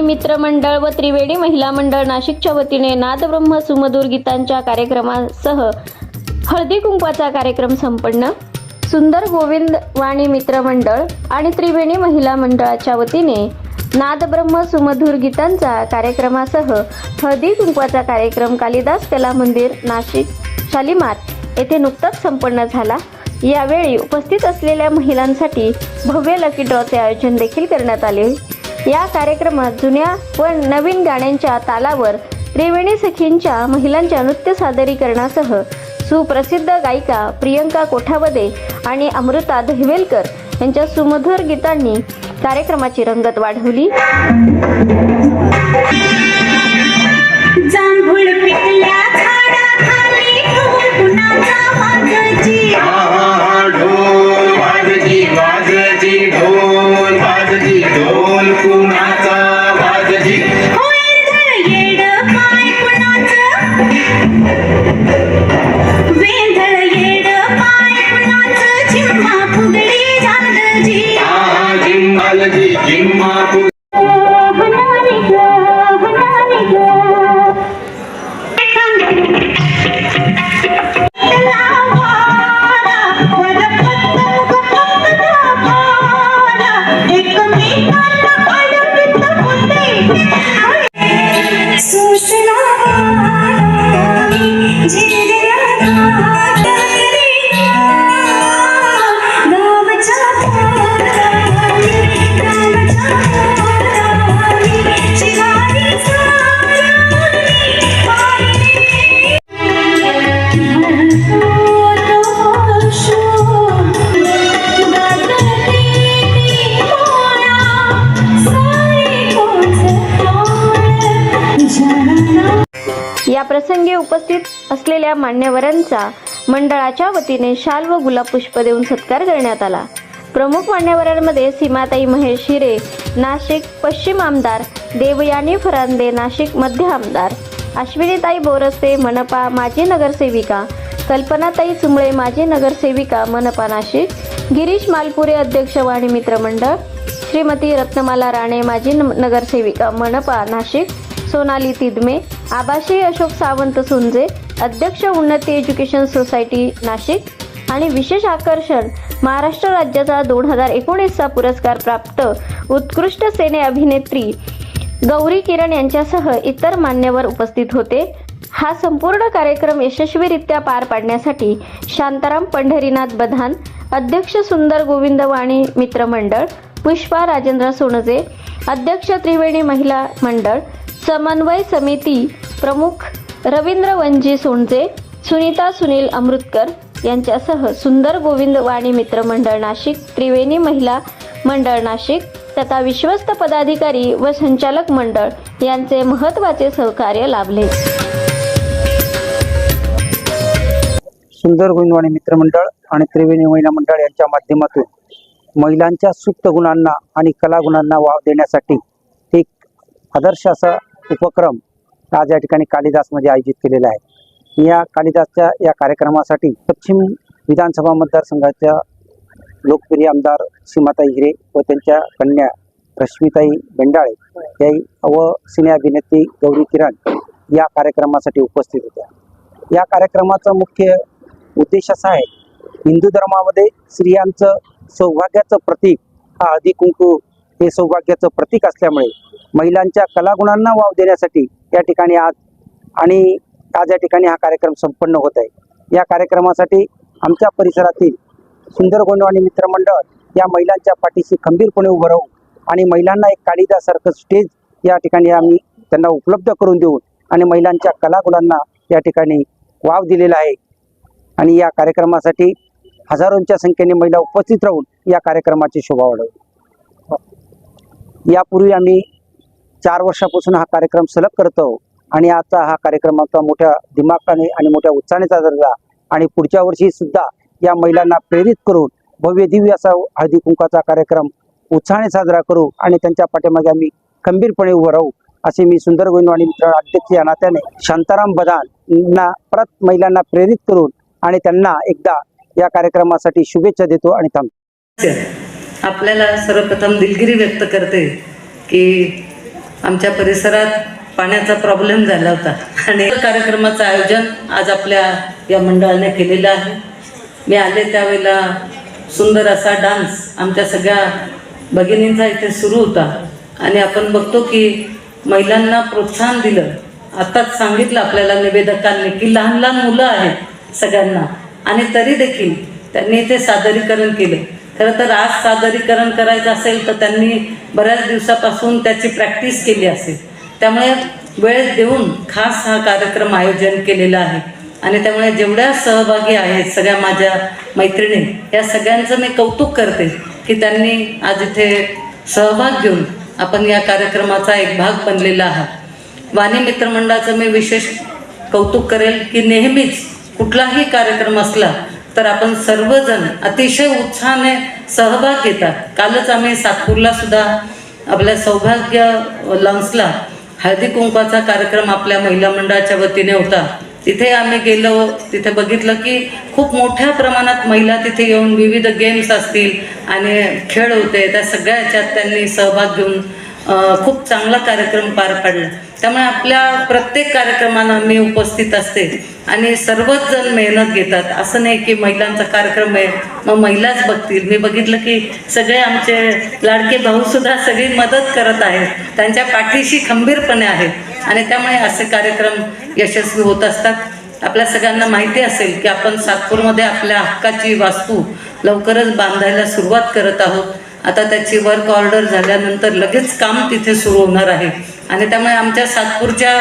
वाणी मित्र मंडळ व त्रिवेणी महिला मंडळ नाशिकच्या वतीने नादब्रह्म सुमधुर गीतांच्या कार्यक्रमासह हळदी कुंकवाचा कार्यक्रम संपन्न. सुंदर गोविंद वाणी मित्र मंडळ आणि त्रिवेणी महिला मंडळाच्या वतीने नादब्रह्म सुमधुर गीतांचा कार्यक्रमासह हळदी कुंकवाचा कार्यक्रम कालिदास कला मंदिर नाशिक शालिमार येथे नुकताच संपन्न झाला. यावेळी उपस्थित असलेल्या महिलांसाठी भव्य लकी ड्रॉचे आयोजन देखील करण्यात आले. या कार्यक्रमात जुन्या व नवीन गाण्यांच्या तालावर त्रिवेणी सखींच्या महिलांच्या नृत्य सादरीकरणासह सुप्रसिद्ध गायिका प्रियंका कोठावदे आणि अमृता दहिवेलकर यांच्या सुमधुर गीतांनी कार्यक्रमाची रंगत वाढवली. जांभूळ पिकल्या Tem उपस्थित असलेल्या मान्यवरांचा मंडळाच्या वतीने शाल व गुलाब पुष्प देऊन सत्कार करण्यात आला. प्रमुख मान्यवरांमध्ये सीमाताई महेश हिरे नाशिक पश्चिम आमदार देवयानी फरांदे नाशिक मध्य आमदार अश्विनीताई बोरसे मनपा माजी नगरसेविका कल्पनाताई चुंबळे माजी नगरसेविका मनपा नाशिक गिरीश मालपुरे अध्यक्ष वाणी मित्रमंडळ श्रीमती रत्नमाला राणे माजी न- नगरसेविका मनपा नाशिक सोनाली तिदमे आबाशी अशोक सावंत सुंजे अध्यक्ष उन्नती एज्युकेशन सोसायटी नाशिक. आणि विशेष आकर्षण महाराष्ट्र राज्याचा दोन हजार एकोणीसचा पुरस्कार प्राप्त उत्कृष्ट सेने अभिनेत्री गौरी किरण यांच्यासह इतर मान्यवर उपस्थित होते. हा संपूर्ण कार्यक्रम यशस्वीरित्या पार पाडण्यासाठी शांताराम पंढरीनाथ बधान अध्यक्ष सुंदर गोविंद वाणी मित्रमंडळ पुष्पा राजेंद्र सोनजे अध्यक्ष त्रिवेणी महिला मंडळ समन्वय समिती प्रमुख रवींद्र वंजी सोंडजे सुनीता सुनील अमृतकर यांच्यासह सुंदर गोविंद वाणी मित्र मंडळ नाशिक त्रिवेणी महिला मंडळ नाशिक तथा विश्वस्त पदाधिकारी व संचालक मंडळ यांचे महत्त्वाचे सहकार्य लाभले. सुंदर गोविंदवाणी मित्रमंडळ आणि त्रिवेणी महिला मंडळ यांच्या माध्यमातून महिलांच्या सुप्त गुणांना आणि कलागुणांना वाव देण्यासाठी एक आदर्श असा उपक्रम आज या ठिकाणी कालिदासमध्ये आयोजित केलेला आहे. या कालिदासच्या या कार्यक्रमासाठी पश्चिम विधानसभा मतदारसंघाच्या लोकप्रिय आमदार सीमाताई हिरे व त्यांच्या कन्या रश्मिताई बेंडाळे या व सिने अभिनेत्री गौरी किरण या कार्यक्रमासाठी उपस्थित होत्या. या कार्यक्रमाचा मुख्य उद्देश असा आहे हिंदू धर्मामध्ये स्त्रियांचं सौभाग्याचं प्रतीक हा हळदी कुंकू हे सौभाग्याचं प्रतीक असल्यामुळे महिलांच्या कलागुणांना वाव देण्यासाठी या ठिकाणी आज आणि आज या ठिकाणी हा कार्यक्रम संपन्न होत आहे. या कार्यक्रमासाठी आमच्या परिसरातील सुंदर गोंडवाणी मित्रमंडळ या महिलांच्या पाठीशी खंबीरपणे उभं राहू आणि महिलांना एक कालिदासारखं स्टेज या ठिकाणी आम्ही त्यांना उपलब्ध करून देऊन आणि महिलांच्या कलागुणांना या ठिकाणी वाव दिलेला आहे. आणि या कार्यक्रमासाठी हजारोंच्या संख्येने महिला उपस्थित राहून या कार्यक्रमाची शोभा वाढवली यापूर्वी आम्ही चार वर्षापासून हा कार्यक्रम सलग करतो आणि आता हा कार्यक्रम आता मोठ्या दिमाकाने आणि मोठ्या उत्साहाने साजरा झाला आणि पुढच्या वर्षी सुद्धा या महिलांना प्रेरित करून भव्य दिव्य असा हळदी कुंकाचा कार्यक्रम उत्साहाने साजरा करू आणि त्यांच्या पाठीमागे आम्ही खंबीरपणे उभं राहू असे मी सुंदर गोविंदवाणी मित्र अध्यक्ष या नात्याने शांताराम बदान ना परत महिलांना प्रेरित करून आणि त्यांना एकदा या कार्यक्रमासाठी शुभेच्छा देतो आणि थांबतो. आपल्याला सर्वप्रथम दिलगिरी व्यक्त करते की आमच्या परिसरात पाण्याचा प्रॉब्लेम झाला होता. आणि कार्यक्रमाचं आयोजन आज आपल्या या मंडळाने केलेलं आहे. मी आले त्यावेळेला सुंदर असा डान्स आमच्या सगळ्या भगिनींचा इथे सुरू होता. आणि आपण बघतो की महिलांना प्रोत्साहन दिलं. आताच सांगितलं आपल्याला निवेदकांनी की लहान लहान मुलं आहेत सगळ्यांना. आणि तरी देखील त्यांनी ते सादरीकरण केलं. खरं तर आज सादरीकरण करायचं असेल तर त्यांनी बऱ्याच दिवसापासून त्याची प्रॅक्टिस केली असेल. त्यामुळे वेळ देऊन खास हा कार्यक्रम आयोजन केलेला आहे. आणि त्यामुळे जेवढ्या सहभागी आहेत सगळ्या माझ्या मैत्रिणी या सगळ्यांचं मी कौतुक करते की त्यांनी आज इथे सहभाग घेऊन आपण या कार्यक्रमाचा एक भाग बनलेला आहात. वाणी मित्रमंडळाचं मी विशेष कौतुक करेल की नेहमीच कुठलाही कार्यक्रम असला तर आपण सर्वजण अतिशय उत्साहाने सहभाग घेतात. कालच आम्ही सातपूरला सुद्धा आपल्या सौभाग्य लॉन्सला हळदी कुंकवाचा कार्यक्रम आपल्या महिला मंडळाच्या वतीने होता. तिथे आम्ही गेलो तिथे बघितलं की खूप मोठ्या प्रमाणात महिला तिथे येऊन विविध गेम्स असतील आणि खेळ होते. त्या सगळ्या ह्याच्यात त्यांनी सहभाग घेऊन खूप चांगला कार्यक्रम पार पाडला. त्यामुळे आपल्या प्रत्येक कार्यक्रमाला मी उपस्थित असते आणि सर्वच जण मेहनत घेतात. असं नाही की महिलांचा कार्यक्रम आहे मग महिलाच बघतील. मी बघितलं की सगळे आमचे लाडके भाऊसुद्धा सगळी मदत करत आहेत. त्यांच्या पाठीशी खंबीरपणे आहेत. आणि त्यामुळे असे कार्यक्रम यशस्वी होत असतात. आपल्या सगळ्यांना माहिती असेल की आपण सातपूरमध्ये आपल्या हक्काची वास्तू लवकरच बांधायला सुरुवात करत आहोत. आता त्याची वर्क ऑर्डर झाल्यानंतर लगेच काम तिथे सुरू होणार आहे. आणि त्यामुळे आमच्या सातपूरच्या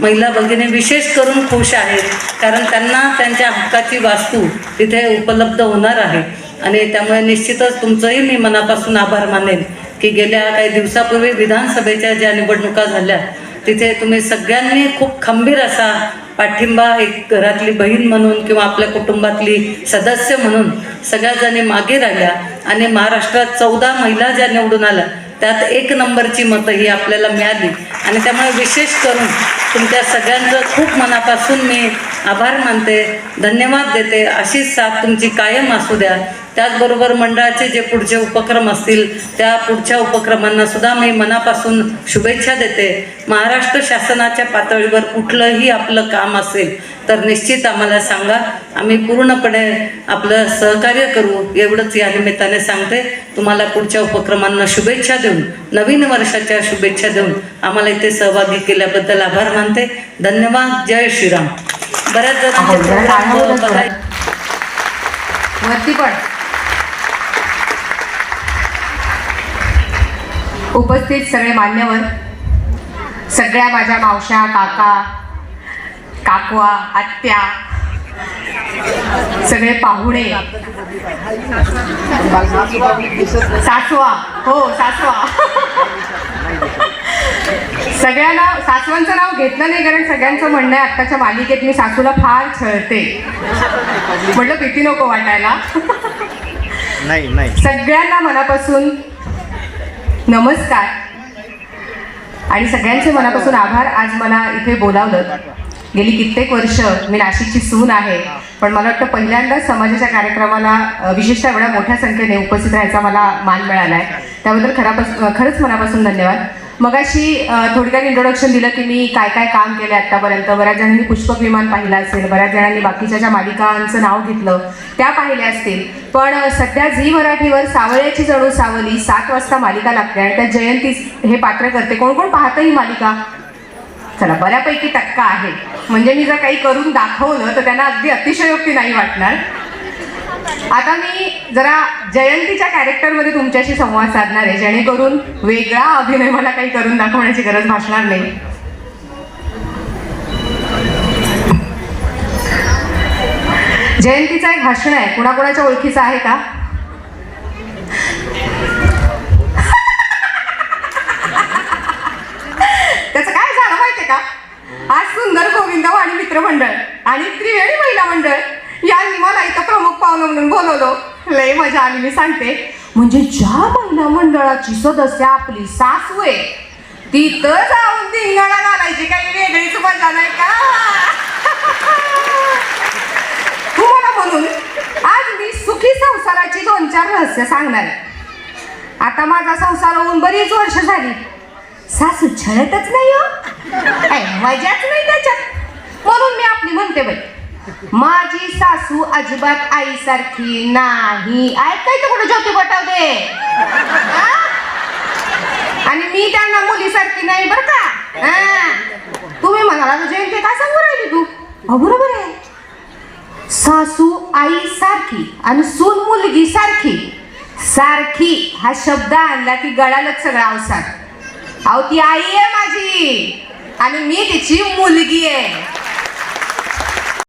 महिला भगिनी विशेष करून खुश आहेत. कारण त्यांना त्यांच्या हक्काची वास्तू तिथे उपलब्ध होणार आहे. आणि त्यामुळे निश्चितच तुमचंही मी मनापासून आभार मानेन की गेल्या काही दिवसापूर्वी विधानसभेच्या ज्या निवडणुका झाल्या तिथे तुम्ही सगळ्यांनी खूप खंबीर असा पाठिंबा एक घरातली बहीण म्हणून किंवा आपल्या कुटुंबातली सदस्य म्हणून सगळ्याजणी मागे राहिल्या आणि महाराष्ट्रात चौदा महिला ज्या निवडून आल्या त्यात एक नंबरची मतं ही आपल्याला मिळाली. आणि त्यामुळे विशेष करून तुमच्या सगळ्यांचं खूप मनापासून मी आभार मानते धन्यवाद देते. अशीच साथ तुमची कायम असू द्या. त्याचबरोबर मंडळाचे जे पुढचे उपक्रम असतील त्या पुढच्या उपक्रमांना सुद्धा मी मनापासून शुभेच्छा देते. महाराष्ट्र शासनाच्या पातळीवर कुठलंही आपलं काम असेल तर निश्चित आम्हाला सांगा. आम्ही पूर्णपणे आपलं सहकार्य करू एवढंच या निमित्ताने सांगते. तुम्हाला पुढच्या उपक्रमांना शुभेच्छा देऊन नवीन वर्षाच्या शुभेच्छा देऊन आम्हाला इथे सहभागी केल्याबद्दल आभार मानते. धन्यवाद. जय श्रीराम. बऱ्याच जणांचे टाळ्या वाजवा. उपस्थित सगळे मान्यवर सगळ्या माझ्या मावश्या काका काकवा आत्या सगळे पाहुणे सासवा हो सासवा. सगळ्यांना सासवांचं नाव घेतलं नाही कारण सगळ्यांचं म्हणणं आहे आत्ताच्या मालिकेत मी सासूला फार छळते. म्हटलं भीती नको वाटायला. नाही नाही. सगळ्यांना मनापासून नमस्कार. आणि सगळ्यांचे मनापासून आभार. आज मला इथे बोलावलं. गेली कित्येक वर्ष मी नाशिकची सून आहे पण मला वाटतं पहिल्यांदाच समाजाच्या कार्यक्रमाला विशेषतः एवढ्या मोठ्या संख्येने उपस्थित राहायचा मला मान मिळाला आहे त्याबद्दल खरापास खरंच मनापासून धन्यवाद. मगाशी थोडक्यात इंट्रोडक्शन दिलं की मी काय काय काम केलं आत्तापर्यंत. बऱ्याच जणांनी पुष्पक विमान पाहिलं असेल बऱ्याच जणांनी बाकीच्या ज्या मालिकांचं नाव घेतलं त्या पाहिल्या असतील. पण सध्या झी मराठीवर सावळ्याची जणू सावली सात वाजता मालिका लागते आणि त्या जयंती हे पात्र करते. कोण कोण पाहतं ही मालिका? चला बऱ्यापैकी टक्का आहे. म्हणजे मी जर काही करून दाखवलं तर त्यांना अगदी अतिशयोक्ती नाही वाटणार. आता मी जरा जयंतीच्या कॅरेक्टरमध्ये तुमच्याशी संवाद साधणार आहे जेणेकरून वेगळा अभिनय मला काही करून दाखवण्याची गरज भासणार नाही. जयंतीचा एक भाषण आहे. कुणाकुणाच्या ओळखीचा आहे का? त्याचं काय झालं माहितीये का? आज सुंदर गोविंद आणि मित्रमंडळ आणि त्रिवेणी महिला मंडळ यांनी मला इथं प्रमुख पाहुणं म्हणून बोलवलं. लय मजा आली मी सांगते. म्हणजे ज्या महिला मंडळाची सदस्य आपली सासू आहे तिथं जाऊन धिंगाणा घालायची काही वेगळीच मजा नाही का? तुम्हाला म्हणून आज मी सुखी संसाराची दोन चार रहस्य सांगणार आहे. आता माझा संसार होऊन बरीच वर्ष झाली. सासू छळतच नाही हो? मजाच नाही त्याच्यात. म्हणून मी आपली म्हणते बाई. माझी सासू अजिबात आईसारखी नाही. ऐकायचं कुठे ज्योती बटावते आणि मी त्यांना मुलीसारखी नाही बरं का? तुम्ही म्हणाला जयंती काय सांगू राहिली तू? हो बरोबर आहे. सासू आई सारखी आणि सून मुलगी सारखी. सारखी हा शब्द आणला की गळालच सगळा अवसाद अहो ती आई आहे माझी. आणि मी तिची मुलगी आहे.